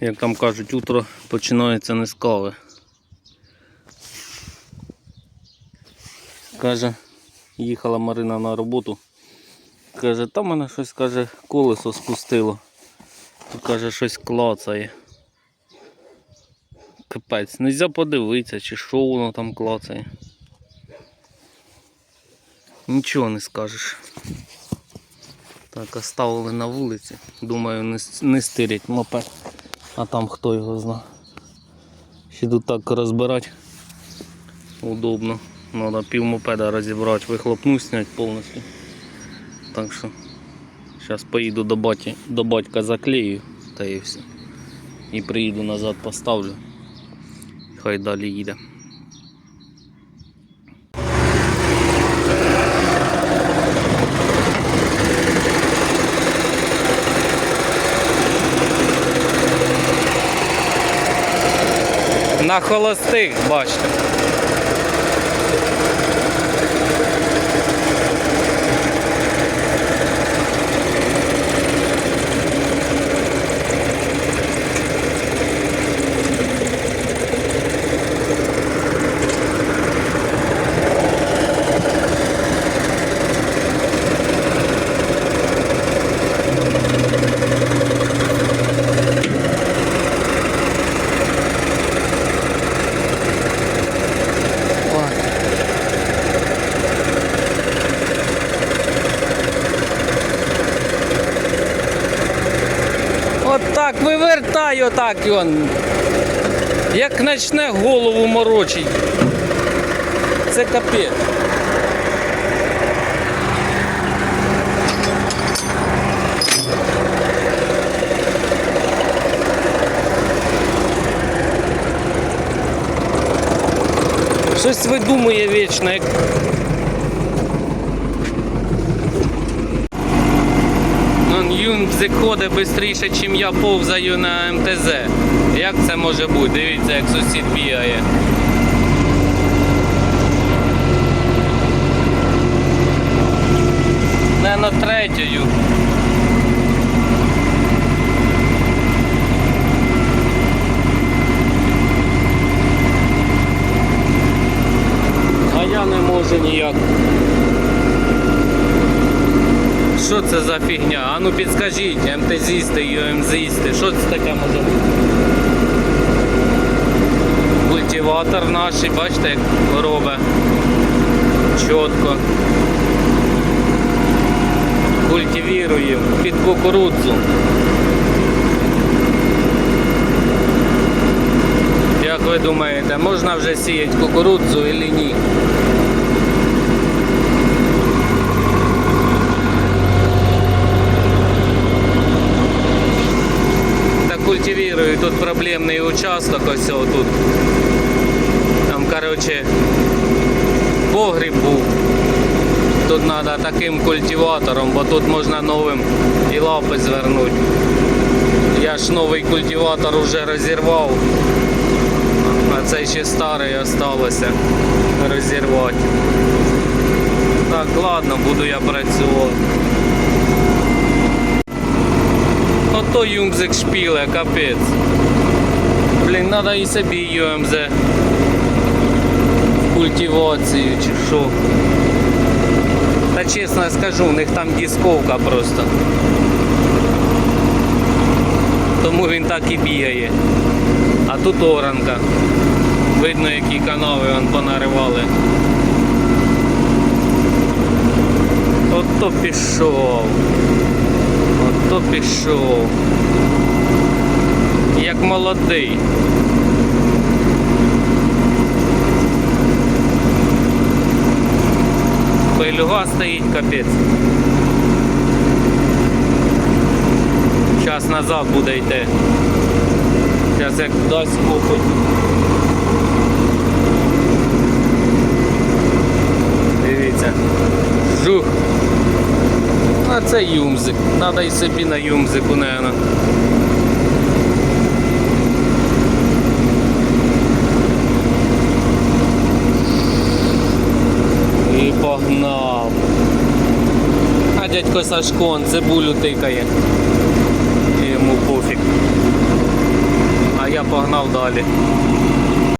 Як там кажуть, утро починається не з кави. Каже, їхала Марина на роботу. Каже, там мене щось каже, колесо спустило. Каже, щось клацає. Капець, нельзя подивитися, чи що воно там клацає. Нічого не скажеш. Так, оставили на вулиці. Думаю, не стирять мопед. А там хто його зна. Ще тут так розбирати. Удобно. Надо пів мопеда розібрати, вихлопну зняти повністю. Так що зараз поїду до баті, до батька заклею та і все. І приїду назад поставлю. Хай далі їде. На холостих, бачите. От так вивертай отак він. Як почне голову морочить. Це капець. Щось видумує вічно, як Он Юнбзик ходить швидше, ніж я повзаю на МТЗ. Як це може бути? Дивіться, як сусід бігає. Не на третю. А я не можу ніяк. Що це за фігня? А ну підскажіть, МТЗісти і ОМЗісти, що це таке може бути? Культиватор наш, бачите, як робить. Чітко. Культивіруємо під кукурудзу. Як ви думаєте, можна вже сіяти кукурудзу чи ні? Так культивирую, тут проблемний участок ось тут. Там, короче, погріб був. Тут треба таким культиватором, бо тут можна новим і лапи звернути. Я ж новий культиватор вже розірвав, а цей ще старий осталося розірвати. Так, ладно, буду я працювати. Ото юмзик шпіле, капець. Блін, треба і собі ЮМЗ в культивацію чи що. Та чесно скажу, у них там дисковка просто. Тому він так і бігає. А тут оранка. Видно, які канави вон понаривали. Ото пішов. Ото пішов. Як молодий. Пилюга стоїть капець. Час назад буде йти. Зараз як дасть купить. Дивіться. Жух. А це юмзик. Надо і собі на юмзику, наверное. І погнав. А дядько Сашко он цибулю тикає. Йому пофіг. погнав далі.